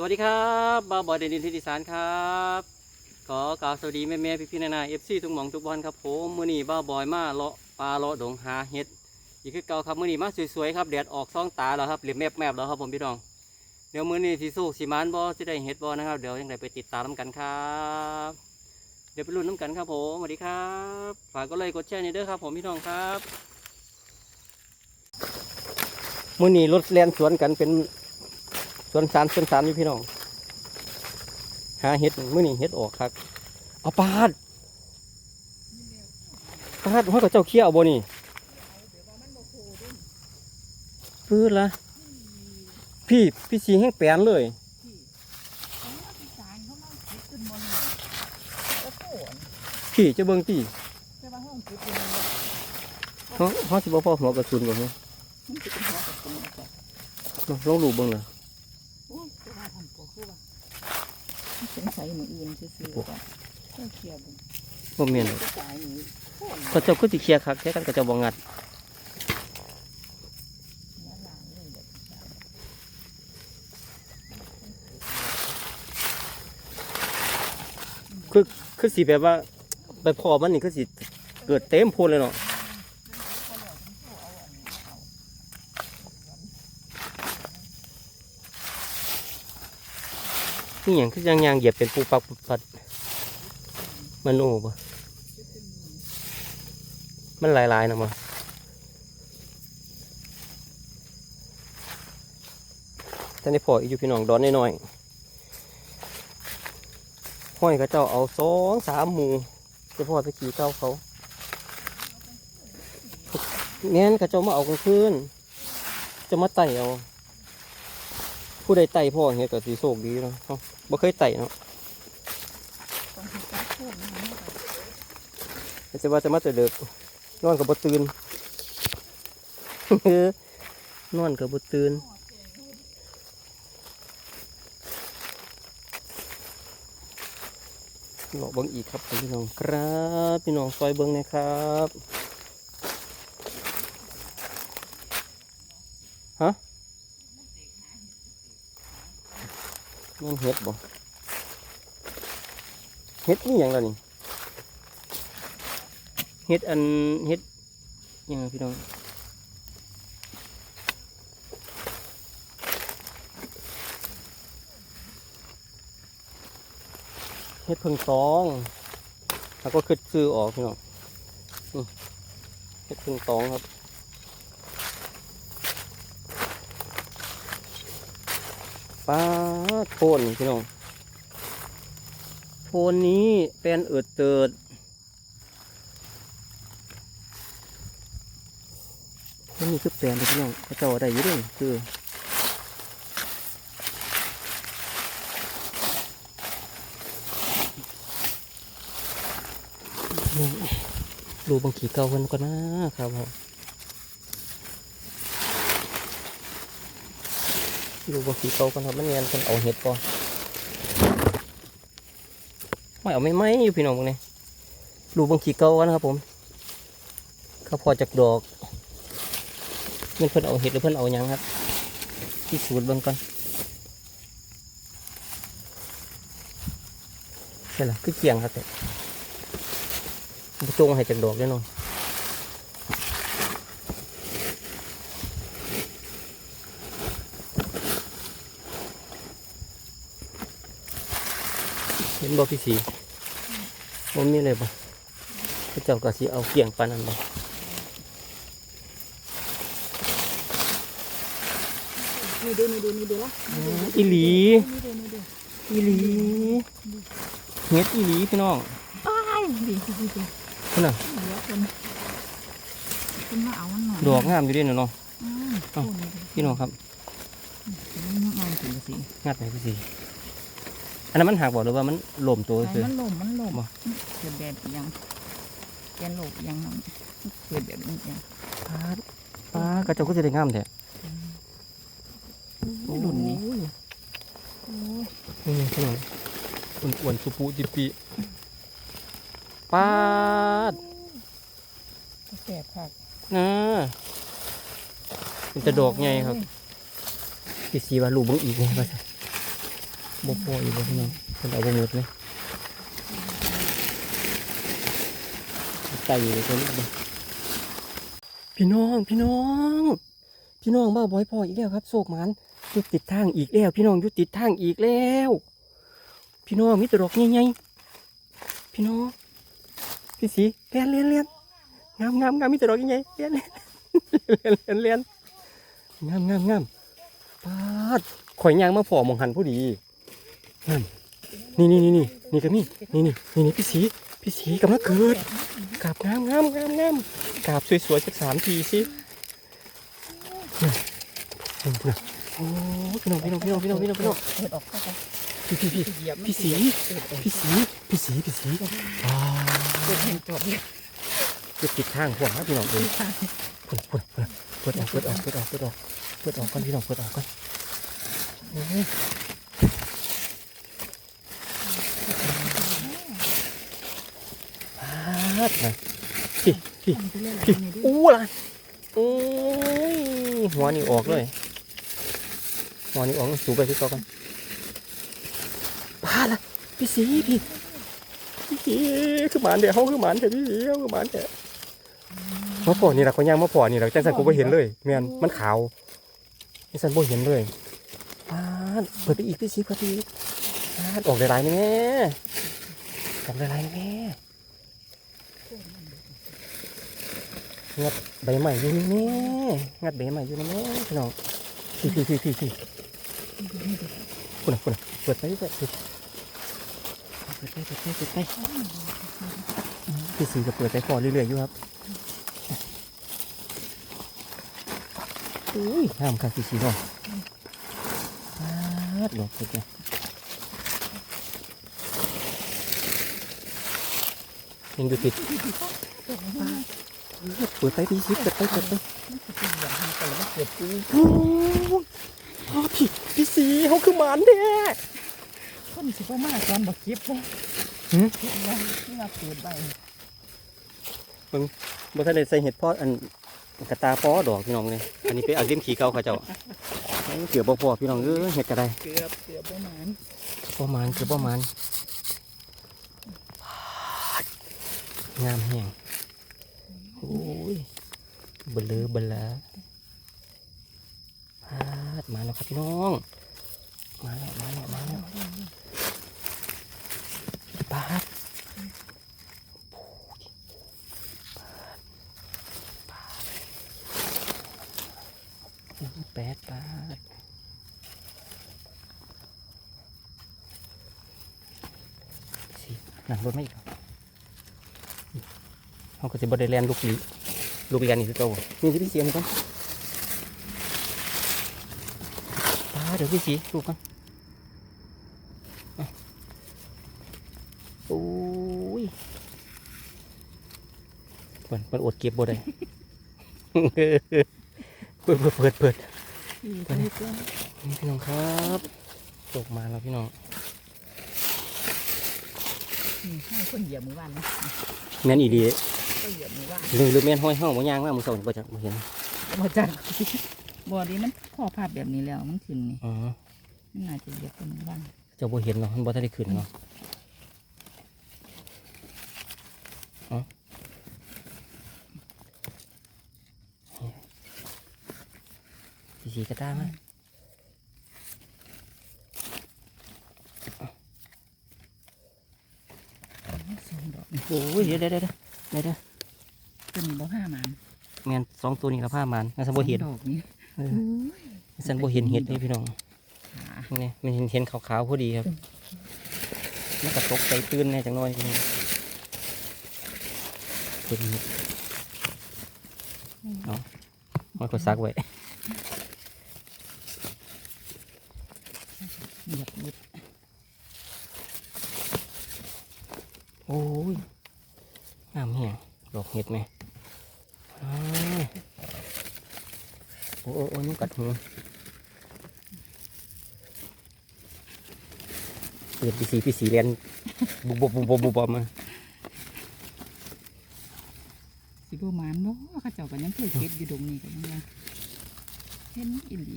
สวัสดีครับบาบอยเดนินทิติสารครับ ขอกล่าวสวัสดีแม่แม่พี่พี่ๆนานาเอฟซีทุกหมองทุกบอลครับผมมือนี้บ้าบอยมาเลาะปลาเลาะดงหาเห็ดอีกคือเก่าครับมือนี้มาสวยๆครับแดดออกซ่องตาแล้วครับเหลี่ยมแมบแมบแล้วครับผมพี่น้องเดี๋ยวมือนี้ที่สู้สีมานบอจะได้เห็ดบอนะครับเดี๋ยวยังไงไปติดตามน้ำกันครับ เดี๋ยวไปลุ้นน้ำกันครับผมสวัสดีครับฝากก็เลยกดแชร์นี่เด้อครับผมพี่น้องครับมือนี้รถแล่นสวนกันเป็น ส่วนสารส่วนสารอยู่พี่น้อง หาเห็ดมื่อนี้เห็ดออกครับเอาปาดปาดห้อยกับเจ้าเขี้ยวบ่นี่พื้นละพี่พี่สีแห้งแปนเลยพี่จะเบิ่งตีเขาเขาสิบ่พอหัวกระสุนบ่เหรอลองลองดูเบิ่งเลย สงสัยหนูอื่นซื่อๆก่อนเจ้าเคลียร์บุญบ่แม่นหรอกตายหนูเขาเจ้าก็สิเคลียร์คักแค่กันก็เจ้าบ่งัดเนื้อหลังเลยแบบนี้คือคือสิแบบว่าไปพอมันนี่คือสิเกิดเต็มโพูนเลยเนาะ นี่อย่างคือยังยางเหยียบเป็นปูปักปูปัดมันโอ้ปะมันลายๆนะมาท่านได้พออีกอยู่พี่น้องดอนน้อยๆห้อยเขาเจ้าเอาสองสามหมูจะพอไปขี่เก้าเขาแง่นเขาเจ้ามาเอากลางคืนจะมาไต่เอา ผู้ใดไต่พ่อเฮ็ดก็สีโศกดีเนาะเอ้าบ่เคยไต่เนาะองให้จับโทษนะคะแต่ว่าจะมาแต่เด็กนอนกับบ่ตื่น นอนกับบ่ตื่นหลอกเบิ้งอีกครับพี่น้องครับพี่น้องซอยเบิ้งนะครับฮะ นี่เห็ดบ่เห็ดนี่อย่างละนี่เฮ็ดอันเฮ็ดยังพี่น้องเฮ็ดเพิ่งตองแล้วก็ขึ้นซื้อออกพี่น้องเฮ็ดเพิ่งตองครับ ป้าโทนพี่น้องโทนนี้เป็นเอิดเติดนี่คือแปลนพี่น้องเขาเจ้าอะไรอยู่ด้วยคือดูบางขีเก่ากันก่อนนะครับผม ดูบางขีเก่ากันครับมันเงียนกันเอาเห็ดก่อนไม่เอาไม่ไหมอยู่พี่น้องพวกนี้ดูบางขีเก่ากันะครับผมเขาพอจากดอกเพิ่นเพิ่นเอาเห็ดหรือเพิ่นเอายังครับที่สูตรเบิ่งก่อนใช่ล่ะคือเกียงครับแต่บ่จงให้จากดอกแน่นอน นบ่พี่สีบ่มีเลยบ่พระเจ้าก็สิเอาเกียงปานนั้นบ่นี่ดูนี่ดูนี่ดูละอีหลีนี่ดูนี่ดูอีหลีเฮ็ดอีหลีพี่น้องอ้ายดีดีดีดีพี่น้องเหลือคนคนมาเอามันหน่อยดอกงามอยู่เด้วยเนาะอืมเอ้าโนี่พี่น้องครับมันงามถึงสิงัดไหนพี่สี อันนั้นมันหักบอกหรือว่ามันหล่มตัวไอ้คือ มันล่มมันล่มบ่ เกิดแบบยังแกนโลกยังนั่นเกิดแบบนี้ยังปาดปาดกระจกก็จะได้งามแท้ไม่หลุนนี่โอ้ยนี่พี่น้องอ้วนๆสุปุจิปีปาดแสบคักนะเป็นแต่ดอกใหญ่ครับพี่สีว่าลูกเบังอีกไงว่าซั่น บ่พออยู่บ่พี่น้องเพิ่นเอาบ่หมดเลยใส่อยู่ตรงนี้บ่พี่น้องพี่น้อง พี่น้องบ้าบอยพออีกแล้วครับโศกมันยุดติดทางอีกแล้ว พี่น้องยุดติดทางอีกแล้ว พี่น้องมิตรดอกใหญ่ๆพี่น้องพี่สีเลียนเลียนเลียนงามงามงามมิตรดอกใหญ่ๆเลียนเลียนเลียนเลียนเลียนงามงามงามปาดข่อยยางมาพอมองหันผู้ดี งามนี่นี่นี่นี่นี่ก็มีนี่นี่นี่นี่พี่สีพี่สีกำลังเกิดกราบงามงามงามงามกราบสวยๆสักสามทีสิโอ้พี่น้องพี่น้องพี่น้องพี่น้องพี่น้องพี่น้องเปิดออกเข้าไปพี่พี่พี่พี่สีพี่สีพี่สีพี่สีอ่าเปิดเห็นจบเลยจะติดทางหัวพี่น้องเองเปิดเปิดเปิดเปิดออกเปิดออกเปิดออกเปิดออกเปิดออกก่อนพี่น้องเปิดออกก่อนโอ้ยพา ดนะพี่พี่ทำไปเรื่อยๆพี่ในดิอู้ละโอ้ยหัวนี่ออกเลย หัวนี่ออกสูบไปพี่ต่อกันพาละพี่สีพี่พี่สีคือหมานเดี๋ยวเขาคือหมานเถอะพี่สีเขาคือหมานเถอะมาพอนี่ละเขาย่างมาพอนี่ละจังสันกูไม่เห็นเลยแมนมันขาวนี่สันบ่เห็นเลยพาดเปิดไปอีกพี่สีเปิดไปอีกพาดออกหลายๆนี่แม่ออกหลายๆนี่แม่ งัดใบใหม่อยู่นี่แม่งัดใบใหม่อยู่นี่แม่พี่น้องพี่พี่พี่พี่พี่คุณนะคุณนะเปิดไปเปิดไปเปิดไปเปิดไปเปิดไปพี่สีก็เปิดไปพอเรื่อยๆอยู่ครับอุ้ยห้ามค่ะพี่สีเนาะปาดดอกเปิดเล ยยังดูติดเปิดไปพี่สิเปิดไปเปิดไปมันจะเป็นอย่างนี้ไปแล้วเกิดปูโอ้ยพ่อพี่พี่สีเขาคือหมานแท้คนสิบ่มาตอนบ่เก็บเลยหืมเก็บไว้ที่ว่าเกิดใบบ่ทันได้ใส่เห็ดเพออันกระตาป้อดอกพี่น้องเลยอันนี้ไปเอาเลี้ยมขี้เขาเขาเจ้าเอาเกือบบ่พอพี่น้องเอ้ยเห็ดกระไดเกือบเกือบประมาณบ่หมานเกือบบ่หมาน งามแห้งโอ้ยเบลอเบลาพาดมาแล้วครับพี่น้อง มาแล้วมาแล้วมาแล้วพาดแปดบาทสิหนังรถไม่อีก เหรอเขาก็จะบริแลนลูกลีลูกเรียนอีกคือเก่านี่ที่พี่เสียมก่อนตาเดี๋ยวพี่สีลูกก่อนอะโอ้ยเปิดเปิดอดเก็บบ่ได้เปิดเปิดเปิดเปิดอีกนิดเดียวนี่พี่น้องครับตกมาแล้วพี่น้องนี่ให้คนเหยียบมือว่านนะแม่นอีดี ก็เหยียบมือว่านหรือหรือแม่นห้อยห้องบ่ย่างว่ามือสองบ่จักบ่เห็นบ่จักบ่ดีมันข้อภาพแบบนี้แล้วมันขึ้นนี่อ๋อมันน่าจะเหยียบเป็นมือว่านเจ้าบ่เห็นเนาะมันบ่ทันได้ขึ้นเนาะอ๋อสีสีกระต้ามาสองดอกโอ้ยเดี๋ยวเดี๋ยวเดี๋ยวเดี๋ยวเดี๋ยว ตัวนี้บ่ห้ามันแม่นสองตัวนี้ละผ้ามันงั้นฉันบ่เห็นดอกนี้เออฉันบ่เห็นเห็ดนี่พี่น้องขานี่มันเห็นเห็นขาวๆพอดีครับมันก็ตกใจตื่นแน่จังน้อยพี่น้องเห็นเห็ดเอามันก็ซักไว้เหยียบนิดโอ้ยงามเหี้ยดอกเห็ดไหมอ้าวโอ้โอ้โอ้นุ่กัดหูเปิดปีสีปีสีเรียนบุบบุบบุบบุบบมาสิบหมานบ่เขาเจ้าก็ยังเคยเก็บอยู่ดงนี้ก็ยังว่าเห็นอีหลี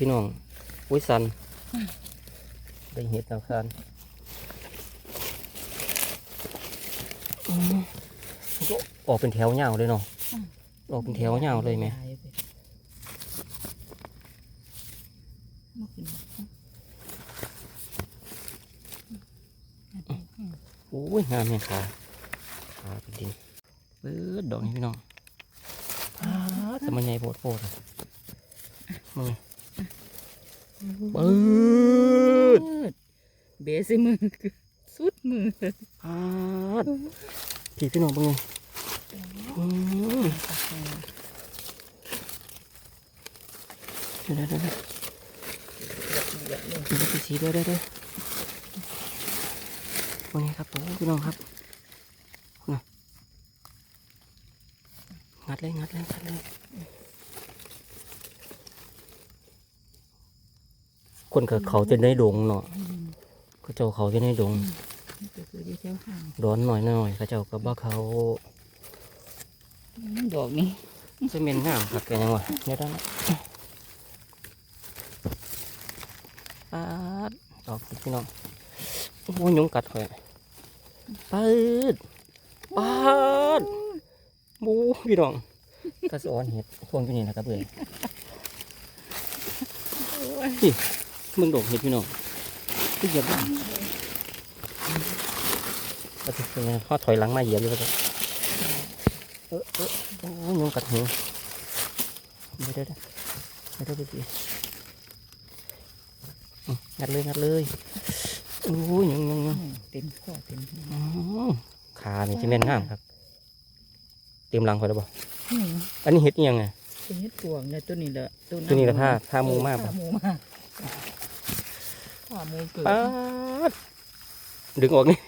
พี่น้องอุ้ยสันได้เห็ดแล้วคันอืมมันก็ออกเป็นแถวยาวเลยเนาะ ออกเป็นแถวยาวเลยไหมโอ้ยงามแม่ขาขาเป็นดินเปิดดอกนี่พี่น้องอ้าแต่มันใหญ่โพดโพดอะมึงเปิดเบสมือสุดมืออ้าดพี่พี่น้องเป็นไงอืม เดี๋ยวเดี๋ยวเดี๋ยวเดี๋ยวสีสีด้วยวยด้วยวันนี้ครับโอ้พี่น้องครับนะงัดเลยงัดเลยงัดเลยคนกับเขาจะได้ดงเนาะก็เจ้าเขาจะได้ดงร้อนหน่อยหน่อยเขาเจ้าก็บ่เขา ดอกนี้จะเมนงามครับกันยังวะเดี๋ยวได้นะปาดดอกพี่น้องโอ้ยยุงกัดข่อยปาดปาดบูพี่น้องกระสอนเห็ดพวงที่นี่นะครับเพื่อนนี่มึงดอกเห็ดพี่น้องที่เหยียบบ้างก็จะเป็นไงข้อถอยหลังมาเหยียบอยู่ก็จะเออเออโอ้ยงกัดหูไม่ได้ได้ไม่ได้ดีอืมงัดเลยงัดเลยโอ้ยยุงยุงยุงเต็มข้อเต็มขาเนี่ยจะแม่นงามครับ เต็มหลังคอยแล้วบ่อันนี้เห็ดยังไงเป็นเห็ดปวงเนี่ยตัวนี้แหละตัวนี้ก็ท่าท่ามูมากท่ามูมากท่ามูเกิดดึงออกนี่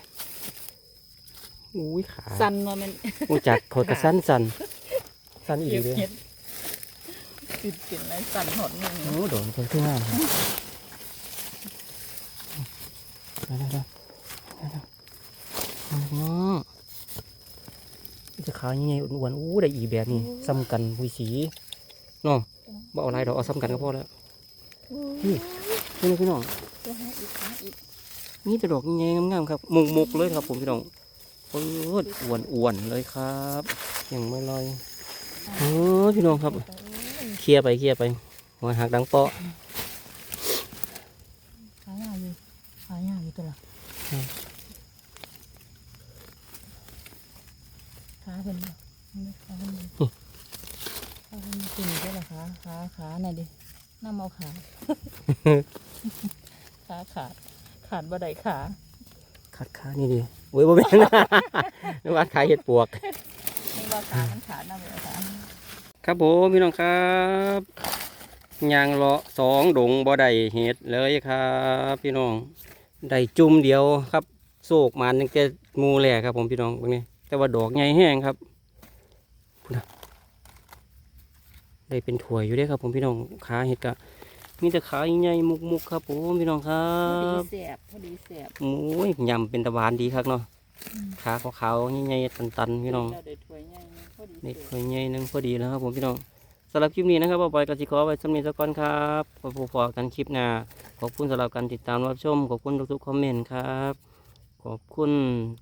อุ้ยขาสันว่ามันอู้จักคอยกระสั้นสันสั้นอีกเก็บเลยเห็ดติดเป็นไรสันหดหนึ่งโอ้โดนคนขึ้นงามครับเดี๋ยวเดี๋ยวเดี๋ยวเดี๋ยวเดี๋ยวน้องจะขาวยังไงอ้วนๆอู้ได้อีกแบบนี้ซ้ำกันคุยสีน้องบ่เอาอะไรดอกเอาซ้ำกันก็พอแล้วนี่พี่น้องพี่น้องตัวให้อีกหาอีกนี่จะดอกยังไงงามๆครับมุกมุกๆเลยครับผมพี่น้องเปิดอ้วนอ้วนๆเลยครับยังไม่ลอยโอ้ยพี่น้องครับ เคลียร์ไปเคลียร์ไปหัวหักดังเปาะขายาวอยู่ขายาวอยู่ตัวละอืมขาเพิ่นบ่นี่ขาเพิ่นบ่ขาเพิ่นกินได้ละขาขาขาหน่อยดิน้ำเอาขาขาขาดขาดบ่ได้ขาคัดขานี่ดิ เว้ยบ่แม่น นึกว่าขายเห็ดปวก นี่ว่าขามันขาดน้ำเอาขาครับผมพี่น้องครับยางเลาะสองดงบ่ได้เห็ดเลยครับ พี่น้องได้จุ่มเดียวครับโศกมันยังแต่หมูแหลกครับ ผมพี่น้องตรงนี้ แต่ว่าดอกใหญ่แห้งครับพุ่นนะได้เป็นถั่วยอยู่เด้ครับ ผมพี่น้องขาเห็ดกะ มีแต่ขาใหญ่ๆมุกๆครับผมพี่น้องครัพอดีบแสบพอดีแสบโอ้ยยำเป็นตะบานดีครับเนาะอืมขาขาวๆใหญ่ๆตันๆพี่น้องเราได้ถ้วยใหญ่นะพอดีเด็กแสหอยใหญ่หนึงพอดีแล้วครับผมพี่น้องสำหรับคลิปนี้นะครับบอปอยกสิขอไว้สำนีสักก่อนครับพบพอกันคลิปหน้าขอบคุณสำหรับการติดตามรับชมขอบคุณทุกๆคอมเมนต์ครับ ขอบคุณ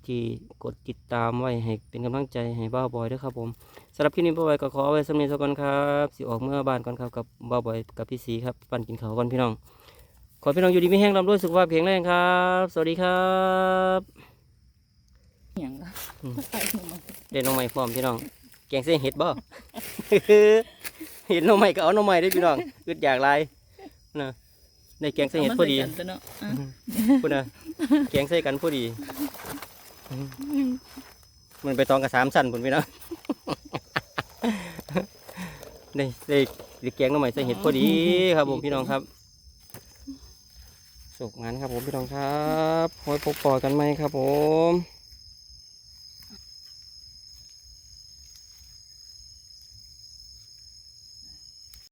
ที่กดติดตามไว้ให้เป็นกำลังใจให้บ้าวบอยด้วยครับผมสำหรับคลิปนี้บอปอยก็ขอไว้สำนีสักก่อนครับสิออกเมื่อบ้านก่อนครับกับบ้าวบอยกับพี่สีครับปั่นกินข้าวกันพี่น้อง ขอให้พี่น้องอยู่ดีมีแห้งร่ำรวยสุขภาพแข็งแรงครับ สวัสดีครับบอย่างละอืมใส่ลงมาเด่นน้องใหม่พร้อมพี่น้องแกงเส้นเห็ดบ่เห็นน้องใหม่ก็เอาน้องใหม่ได้อพี่น้องอึดอยากไรนะ ได้แกงเส้นเห็ดพอดีามาใส่กันตัวเนาะอะพูดนะแกงใส่กันพอดี มันไปตองกับสามสันพุ่นพี่น้องได้ได้ได้แกงน้องใหม่ใส่เห็ดพอดีครับผมพี่น้องครับสุกงานครับผมพี่น้องครับไว้พบปอกันไหมครับผม